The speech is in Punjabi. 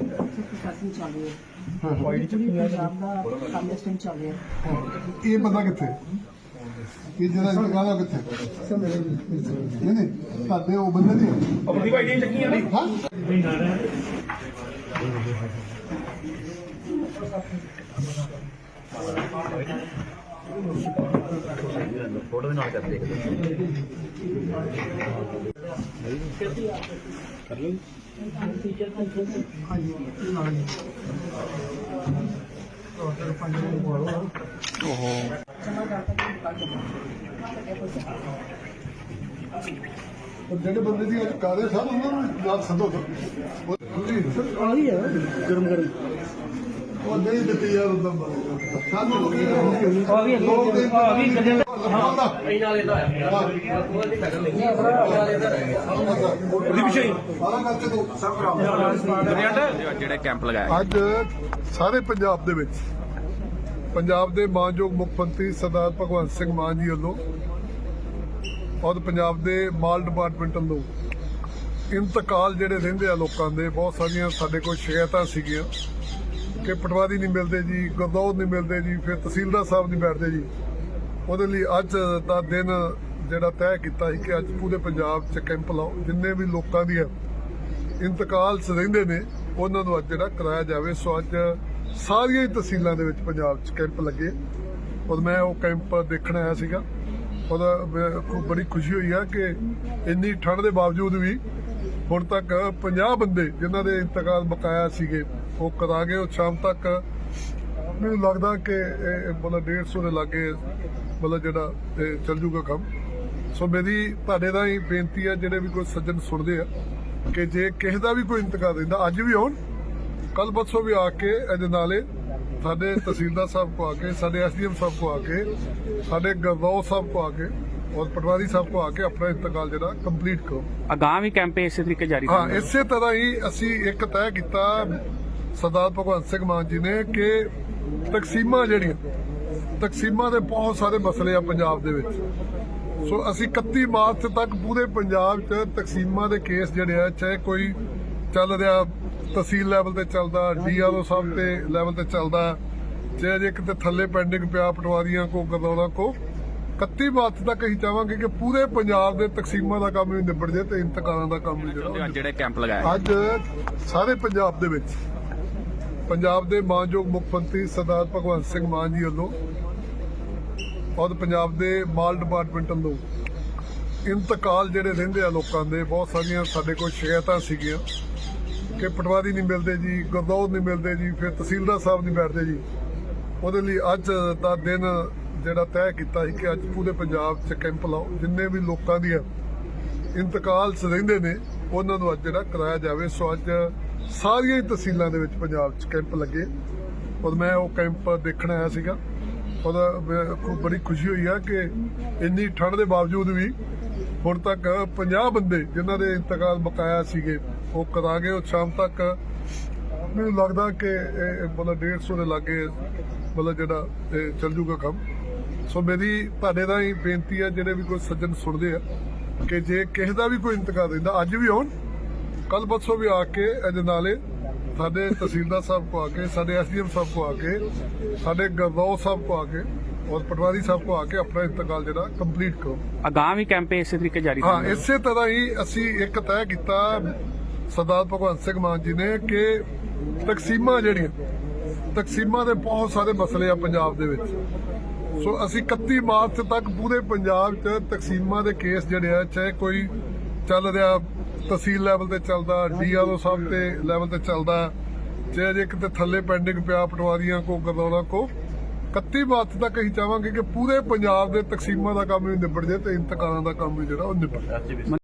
ਪ੍ਰਸ਼ਾਸਨ ਚੱਲ ਰਿਹਾ ਹਾਂ ਹਾਂ ਐਕਚੁਅਲੀ ਪੰਜਾਬ ਦਾ ਕੰਮ ਇਸ ਟਾਈਮ ਚੱਲ ਰਿਹਾ ਇਹ ਬੰਦਾ ਕਿੱਥੇ? ਇਹ ਜਿਹੜਾ ਇੰਤਕਾਲ ਆ ਕਿੱਥੇ? ਨਹੀਂ ਨਹੀਂ, ਤੁਹਾਡੇ ਉਹ ਬੰਦੇ ਨਹੀਂ ਆਪਣੀ ਭਾਈ ਦੀਆਂ ਚੱਕੀਆਂ ਨੇ। ਹਾਂ? ਫੋਟੋ ਵੀ ਨਾਲ ਕਰਦੇ ਉਹ ਜਿਹੜੇ ਬੰਦੇ ਦੀ ਅੱਜ ਕਾਦੇ ਸਾਹਿਬ ਉਹਨਾਂ ਨੂੰ ਯਾਦ ਸੱਦੋ ਉਹ ਆ ਰਹੀ ਹੈ ਗਰਮ ਗਰਮ ਉਹ ਨਹੀਂ ਦਿੱਤੀ ਯਾਰ ਉਦੋਂ ਸਾਨੂੰ ਲੋਕੀ ਆ ਵੀ ਲੋਕ ਦੇ ਆ ਵੀ ਗੱਲਾਂ ਇਹ ਨਾਲੇ ਦਾ ਉਹ ਦੀ ਪੈਦਲ ਨਹੀਂ ਨਾਲੇ ਦਾ ਉਹਦੀ ਪਿੱਛੇ ਸਾਰਾ ਕਰਕੇ ਤੂੰ ਸਭ ਜਿਹੜਾ ਕੈਂਪ ਲਗਾਇਆ ਅੱਜ ਸਾਰੇ ਪੰਜਾਬ ਦੇ ਵਿੱਚ ਪੰਜਾਬ ਦੇ ਮਾਨਯੋਗ ਮੁੱਖ ਮੰਤਰੀ ਸਰਦਾਰ ਭਗਵੰਤ ਸਿੰਘ ਮਾਨ ਜੀ ਵੱਲੋਂ ਔਰ ਪੰਜਾਬ ਦੇ ਮਾਲ ਡਿਪਾਰਟਮੈਂਟ ਵੱਲੋਂ ਇੰਤਕਾਲ ਜਿਹੜੇ ਰਹਿੰਦੇ ਆ ਲੋਕਾਂ ਦੇ ਬਹੁਤ ਸਾਰੀਆਂ ਸਾਡੇ ਕੋਲ ਸ਼ਿਕਾਇਤਾਂ ਸੀਗੀਆਂ। ਕਿ ਪਟਵਾਰੀ ਨਹੀਂ ਮਿਲਦੇ ਜੀ, ਗੁਰਦੌਰ ਨਹੀਂ ਮਿਲਦੇ ਜੀ, ਫਿਰ ਤਹਿਸੀਲਦਾਰ ਸਾਹਿਬ ਨਹੀਂ ਬੈਠਦੇ ਜੀ। ਉਹਦੇ ਲਈ ਅੱਜ ਦਾ ਦਿਨ ਜਿਹੜਾ ਤੈਅ ਕੀਤਾ ਸੀ ਕਿ ਅੱਜ ਪੂਰੇ ਪੰਜਾਬ 'ਚ ਕੈਂਪ ਲਾਓ। ਜਿੰਨੇ ਵੀ ਲੋਕਾਂ ਦੀਆਂ ਇੰਤਕਾਲ 'ਚ ਰਹਿੰਦੇ ਨੇ, ਉਹਨਾਂ ਨੂੰ ਅੱਜ ਜਿਹੜਾ ਕਰਾਇਆ ਜਾਵੇ। ਸੋ ਅੱਜ ਸਾਰੀਆਂ ਹੀ ਤਹਿਸੀਲਾਂ ਦੇ ਵਿੱਚ ਪੰਜਾਬ 'ਚ ਕੈਂਪ ਲੱਗੇ। ਔਰ ਮੈਂ ਉਹ ਕੈਂਪ ਦੇਖਣ ਆਇਆ ਸੀਗਾ। ਉਹਦਾ ਬ- ਬੜੀ ਖੁਸ਼ੀ ਹੋਈ ਆ ਕਿ ਇੰਨੀ ਠੰਡ ਦੇ ਬਾਵਜੂਦ ਵੀ ਹੁਣ ਤੱਕ 50 ਬੰਦੇ ਜਿਨ੍ਹਾਂ ਦੇ ਇੰਤਕਾਲ ਬਕਾਇਆ ਸੀਗੇ ਉਹ ਕਰਾ ਗਏ ਉਹ ਸ਼ਾਮ ਤੱਕ। ਮੈਨੂੰ ਲੱਗਦਾ ਕਿ ਇਹ ਮਤਲਬ 150 ਦੇ ਲਾਗੇ ਮਤਲਬ ਜਿਹੜਾ ਚੱਲ ਜੂਗਾ ਕੰਮ। ਸੋ ਮੇਰੀ ਤੁਹਾਡੇ ਦਾ ਹੀ ਬੇਨਤੀ ਹੈ ਜਿਹੜੇ ਵੀ ਕੋਈ ਸੱਜਣ ਸੁਣਦੇ ਆ ਕਿ ਜੇ ਕਿਸੇ ਦਾ ਵੀ ਕੋਈ ਇੰਤਕਾਲ ਰਹਿੰਦਾ ਅੱਜ ਵੀ ਆਉਣ ਕੱਲ ਪਰਸੋਂ ਵੀ ਆ ਕੇ ਇਹਦੇ ਨਾਲੇ ਸਾਡੇ ਤਹਿਸੀਲਦਾਰ ਸਾਹਿਬ ਕੋ ਆ ਕੇ ਸਾਡੇ ਐਸਡੀਐਮ ਸਾਹਿਬ ਕੋ ਆ ਕੇ ਸਾਡੇ ਗਰਦੌਰ ਸਾਹਿਬ ਕੋ ਆ ਕੇ ਔਰ ਪਟਵਾਰੀ ਸਾਹਿਬ ਕੋ ਆ ਕੇ ਆਪਣਾ ਇੰਤਕਾਲ ਜਿਹੜਾ ਕੰਪਲੀਟ ਕਰੋ। ਅਗਾਂਹ ਵੀ ਕੈਂਪ ਇਸੇ ਤਰੀਕੇ ਜਾਰੀ ਹਾਂ ਇਸੇ ਤਰ੍ਹਾਂ ਹੀ ਅਸੀਂ ਇੱਕ ਤੈਅ ਕੀਤਾ ਸਰਦਾਰ ਭਗਵੰਤ ਸਿੰਘ ਮਾਨ ਜੀ ਨੇ ਕਿ ਤਕਸੀਮਾਂ ਜਿਹੜੀਆਂ ਤਕਸੀਮਾਂ ਦੇ ਬਹੁਤ ਸਾਰੇ ਮਸਲੇ ਆ ਪੰਜਾਬ ਦੇ ਵਿੱਚ। ਸੋ ਅਸੀਂ 31 ਮਾਰਚ ਤੱਕ ਪੂਰੇ ਪੰਜਾਬ 'ਚ ਤਕਸੀਮਾਂ ਦੇ ਕੇਸ ਜਿਹੜੇ ਆ ਚਾਹੇ ਕੋਈ ਚੱਲ ਰਿਹਾ ਤਹਿਸੀਲ ਲੈਵਲ ਤੇ ਚੱਲਦਾ ਡੀਆਰਓ ਸਾਹਿਬ ਤੇ ਲੈਵਲ ਤੇ ਚੱਲਦਾ ਚਾਹੇ ਜੇ ਕਿਤੇ ਥੱਲੇ ਪੈਂਡਿੰਗ ਪਿਆ ਪਟਵਾਰੀਆਂ ਕੋ ਗਦੌਰਾਂ ਕੋ 31 ਮਾਰਚ ਤੱਕ ਅਸੀਂ ਚਾਹਾਂਗੇ ਕਿ ਪੂਰੇ ਪੰਜਾਬ ਦੇ ਤਕਸੀਮਾਂ ਦਾ ਕੰਮ ਵੀ ਨਿਬੜ ਜੇ ਤੇ ਇੰਤਕਾਲਾਂ ਦਾ ਕੰਮ ਵੀ ਜਿਹੜੇ ਕੈਂਪ ਲਗਾਇਆ ਅੱਜ ਸਾਰੇ ਪੰਜਾਬ ਦੇ ਵਿੱਚ। ਪੰਜਾਬ ਦੇ ਮਾਨਯੋਗ ਮੁੱਖ ਮੰਤਰੀ ਸਰਦਾਰ ਭਗਵੰਤ ਸਿੰਘ ਮਾਨ ਜੀ ਵੱਲੋਂ ਔਰ ਪੰਜਾਬ ਦੇ ਮਾਲ ਡਿਪਾਰਟਮੈਂਟ ਵੱਲੋਂ ਇੰਤਕਾਲ ਜਿਹੜੇ ਰਹਿੰਦੇ ਆ ਲੋਕਾਂ ਦੇ, ਬਹੁਤ ਸਾਰੀਆਂ ਸਾਡੇ ਕੋਲ ਸ਼ਿਕਾਇਤਾਂ ਸੀਗੀਆਂ ਕਿ ਪਟਵਾਰੀ ਨਹੀਂ ਮਿਲਦੇ ਜੀ, ਗੁਰਦੌਰ ਨਹੀਂ ਮਿਲਦੇ ਜੀ, ਫਿਰ ਤਹਿਸੀਲਦਾਰ ਸਾਹਿਬ ਨਹੀਂ ਬੈਠਦੇ ਜੀ। ਉਹਦੇ ਲਈ ਅੱਜ ਦਾ ਦਿਨ ਜਿਹੜਾ ਤੈਅ ਕੀਤਾ ਸੀ ਕਿ ਅੱਜ ਪੂਰੇ ਪੰਜਾਬ 'ਚ ਕੈਂਪ ਲਾਓ। ਜਿੰਨੇ ਵੀ ਲੋਕਾਂ ਦੀਆਂ ਇੰਤਕਾਲ 'ਚ ਰਹਿੰਦੇ ਨੇ, ਉਹਨਾਂ ਨੂੰ ਅੱਜ ਜਿਹੜਾ ਕਰਾਇਆ ਜਾਵੇ। ਸੋ ਅੱਜ ਸਾਰੀਆਂ ਹੀ ਤਹਿਸੀਲਾਂ ਦੇ ਵਿੱਚ ਪੰਜਾਬ 'ਚ ਕੈਂਪ ਲੱਗੇ। ਔਰ ਮੈਂ ਉਹ ਕੈਂਪ ਦੇਖਣ ਆਇਆ ਸੀਗਾ। ਉਹਦਾ ਬ- ਬੜੀ ਖੁਸ਼ੀ ਹੋਈ ਆ ਕਿ ਇੰਨੀ ਠੰਡ ਦੇ ਬਾਵਜੂਦ ਵੀ ਹੁਣ ਤੱਕ 50 ਬੰਦੇ ਜਿਨ੍ਹਾਂ ਦੇ ਇੰਤਕਾਲ ਬਕਾਇਆ ਸੀਗੇ, ਉਹ ਕਰਾ ਗਏ ਉਹ ਸ਼ਾਮ ਤੱਕ ਮੈਨੂੰ ਲੱਗਦਾ ਕਿ ਇਹ ਮਤਲਬ 150 ਦੇ ਲਾਗੇ ਮਤਲਬ ਜਿਹੜਾ ਇਹ ਚੱਲ ਜੂਗਾ ਕੰਮ। ਸੋ ਮੇਰੀ, ਤੁਹਾਡੇ ਦਾ ਹੀ ਬੇਨਤੀ ਆ, ਜਿਹੜੇ ਵੀ ਕੋਈ ਸੱਜਣ ਸੁਣਦੇ ਆ, ਕਿ ਜੇ ਕਿਸੇ ਦਾ ਵੀ ਕੋਈ ਇੰਤਕਾਲ ਰਹਿੰਦਾ, ਅੱਜ ਵੀ ਆਉਣ। ਕੱਲ ਪਰਸੋਂ ਵੀ ਆ ਕੇ ਇਹਦੇ ਨਾਲੇ ਸਾਡੇ ਤਹਿਸੀਲਦਾਰ ਸਾਹਿਬ ਕੋ ਆ ਕੇ ਸਾਡੇ ਐਸਡੀਐਮ ਸਾਹਿਬ ਕੋ ਆ ਕੇ ਸਾਡੇ ਗਰਦੌਰ ਸਾਹਿਬ ਕੋ ਆ ਕੇ ਔਰ ਪਟਵਾਰੀ ਸਾਹਿਬ ਕੋ ਆ ਕੇ ਆਪਣਾ ਇੰਤਕਾਲ ਜਿਹੜਾ ਕੰਪਲੀਟ ਕਰੋ। ਅਗਾਂਹ ਵੀ ਕੈਂਪ ਇਸੇ ਤਰੀਕੇ ਜਾਰੀ ਹਾਂ ਇਸੇ ਤਰ੍ਹਾਂ ਹੀ ਅਸੀਂ ਇੱਕ ਤੈਅ ਕੀਤਾ ਸਰਦਾਰ ਭਗਵੰਤ ਸਿੰਘ ਮਾਨ ਜੀ ਨੇ ਕਿ ਤਕਸੀਮਾਂ ਜਿਹੜੀਆਂ ਤਕਸੀਮਾਂ ਦੇ ਬਹੁਤ ਸਾਰੇ ਮਸਲੇ ਆ ਪੰਜਾਬ ਦੇ ਵਿੱਚ। ਸੋ ਅਸੀਂ 31 ਮਾਰਚ ਤੱਕ ਪੂਰੇ ਪੰਜਾਬ 'ਚ ਤਕਸੀਮਾਂ ਦੇ ਕੇਸ ਜਿਹੜੇ ਆ ਚਾਹੇ ਕੋਈ ਚੱਲ ਰਿਹਾ ਤਹਿਸੀਲ ਲੈਵਲ ਤੇ ਚੱਲਦਾ ਡੀਆਰਓ ਸਾਹਿਬ ਤੇ ਲੈਵਲ ਤੇ ਚੱਲਦਾ। ਜੇ ਅਜੇ ਕਿਤੇ ਥੱਲੇ ਪੈਂਡਿੰਗ ਪਿਆ ਪਟਵਾਰੀਆਂ ਕੋ ਗਰਦੌਰਾਂ ਕੋ 31 ਮਾਰਚ ਤੱਕ ਅਸੀਂ ਚਾਹਾਂਗੇ ਕਿ ਪੂਰੇ ਪੰਜਾਬ ਦੇ ਤਕਸੀਮਾਂ ਦਾ ਕੰਮ ਵੀ ਨਿਬੜ ਜਾਏ ਤੇ ਇੰਤਕਾਲਾਂ ਦਾ ਕੰਮ ਵੀ ਜਿਹੜਾ ਉਹ ਨਿਬੜ ਜਾਏ।